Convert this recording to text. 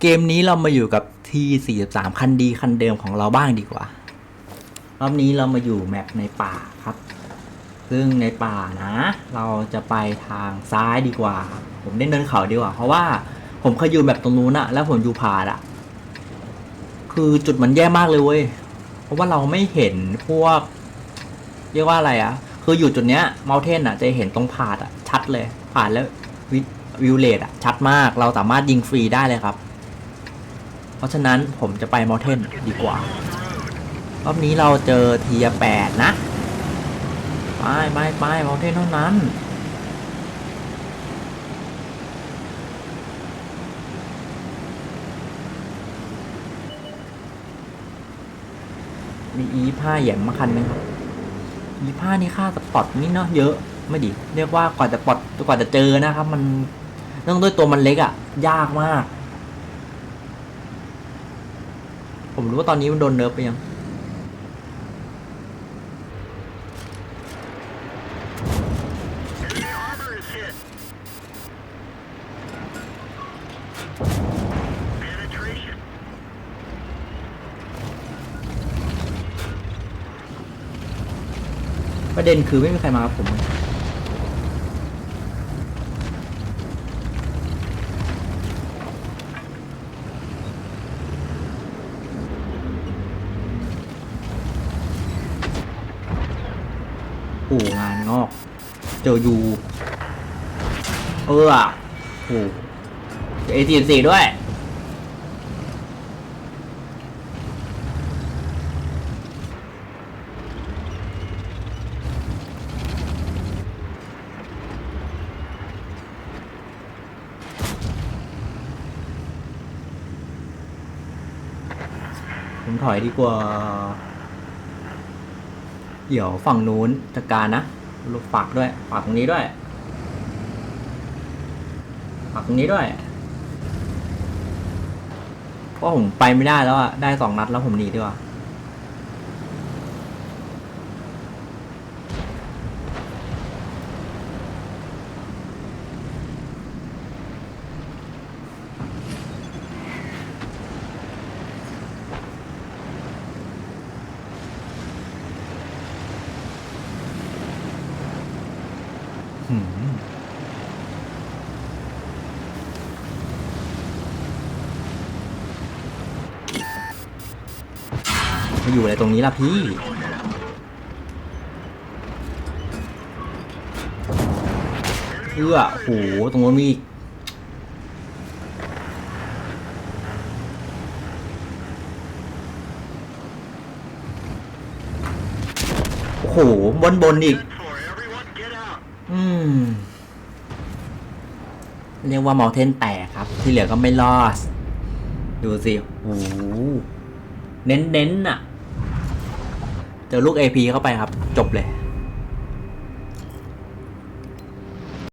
เกมนี้เรามาอยู่กับ T43 คันดีคันเดิมของเราบ้างดีกว่า รอบนี้เรามาอยู่แมปในป่าครับ ซึ่งในป่านะ เราจะไปทางซ้ายดีกว่า ผมได้เนินเขาดีกว่า เพราะว่าผมเคยอยู่แบบตรงนู้นอะแล้วผมอยู่ผาอะคือจุดมันแย่มากเลยเว้ย เพราะว่าเราไม่เห็นพวก เรียกว่าอะไรอะคืออยู่จุดเนี้ยเมลเทนอะจะเห็นตรงผาดอะชัดเลย ผ่าดแล้ววิวเลตอะชัดมาก เราสามารถยิงฟรีได้เลยครับ เพราะฉะนั้นผมจะไปมลเทนดีกว่า รอบนี้เราเจอเทียแปดนะ ไปไปไปมลเทนเท่านั้นมีอีผ้าแหยมมาคันหนึงครับอีผ้านี่ค่าสปอตนี่เนาะเยอะไม่ดิเรียกว่ากว่าจะปลดกว่าจะเจอนะครับ มันเนื่องด้วยตัวมันเล็กอะ่ะ ยากมาก ผมรู้ว่าตอนนี้มันโดนเนิร์ฟไปยัง ประเด็นคือไม่มีใครมากับผม โอ้งานงอก เจอยูเอออะโอ้เอทีสี่ด้วย ผมถอยดีกว่า เดี๋ยวฝั่งนู้นจัดการนะลูกฝากด้วยฝากตรงนี้ด้วยฝากตรงนี้ด้วยเพราะผมไปไม่ได้แล้วอะได้สองนัดแล้วผมหนีดีกว่า มาอยู่อะไรตรงนี้ล่ะพี่ เอื้อโห ตรงนู้นมีอีกโอ้โหบนบนอีก อืม เรียกว่าเมาเทนแตกครับ ที่เหลือก็ไม่รอด ดูสิโอ้เน้นๆน่ะ เจอลูก AP เข้าไปครับ จบเลย